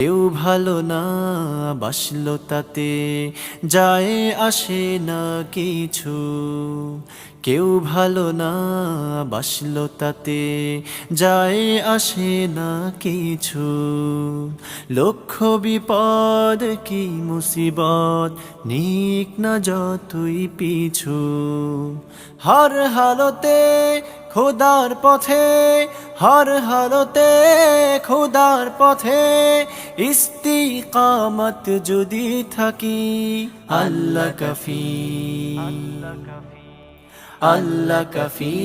কেউ ভালো না বাসলো তাতে, যায় আসে না কিছু। কেউ ভালো না বাসলো তাতে, যায় আসে না কিছু। লক্ষ বিপদ কি মুসিবত, নিক না যতই পিছু। হর হালতে খোদার পথে, হর হালতে খোদার পথে, ইস্তিকামত যদি থাকি, আল্লাহ কফি। আল্লাহ কফি।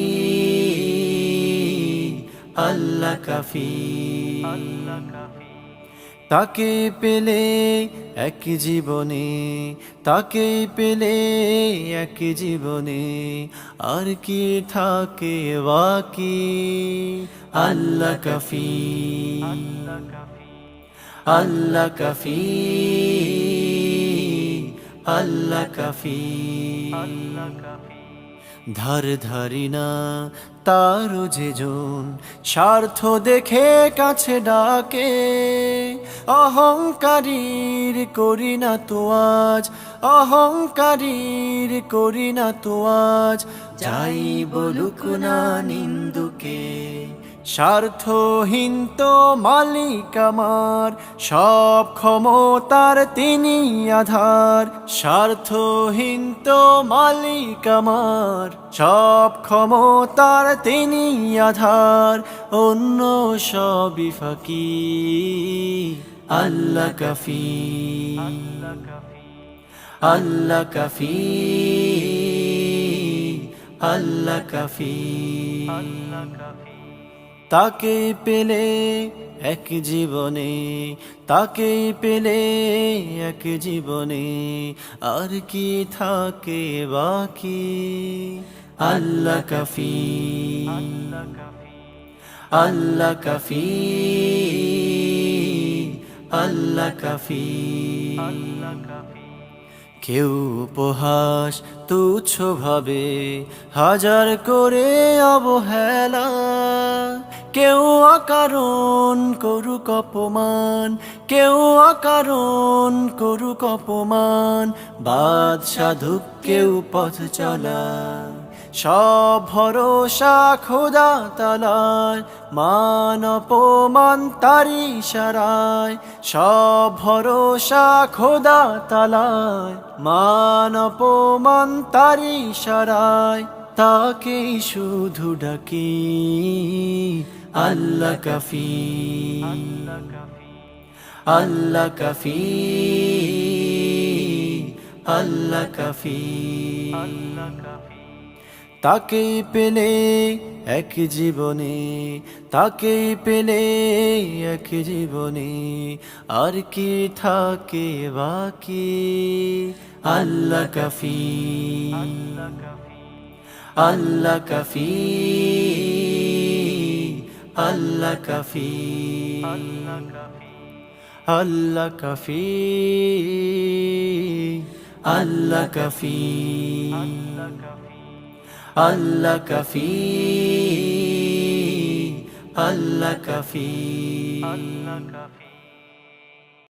আল্লাহ কফি। তাকে পেলে এক জীবনে, তাকে পেলে এক জীবনে, আর কি থাকে বাকি? আল্লাহ কফি আল্লাহ কফি আল্লাহ কফি ধার ধারি না তার যে স্বার্থ দেখে কাছে ডাকে। অহংকারীর করি না তো আজ, অহংকারীর করি না তো আজ। যাই বলুক না নিন্দুকে স্বার্থহীন তো মালিক আমার, সব ক্ষমতার তিনি আধার। স্বার্থহীন তো মালিক আমার, সব ক্ষমতার তিনি আধার। অন্য সবই ফাঁকি আল্লাহ কফি আল্লাহ কফি আল্লাহ কফি তাকে পেলে এক জীবনে, তাকে পেলে এক জীবনে, আর কি থাকে বাকি? আল্লাহ কফি। আল্লাহ কফি। আল্লাহ কফি। কেউ উপহাস তুচ্ছ ভাবে। হাজার করে অবহেলা, কেউ অকারণ করুক অপমান, কেউ অকারণ করুক অপমান। বাদ সাধু কেউ পথ চলা। সব ভরসা খোদা তালার মান অপমান তারি সারায়। সব ভরসা খোদা তালায় মান অপমান তারি সারায়। তাকেই শুধু ডাকি আল্লাহ কফি আল্লাহ কফি আল্লাহ কফি তাকে পেলে এক জীবনে, তাকে পেলে এক জীবনে, আর কি থাকে বাকি? আল্লাহ কফি আল্লাহ কফি আল্লাহ কফি আল্লাহ কফি আল্লাহ কফি আল্লাহ কফি আল্লাহ কফি। আল্লাহ কফি।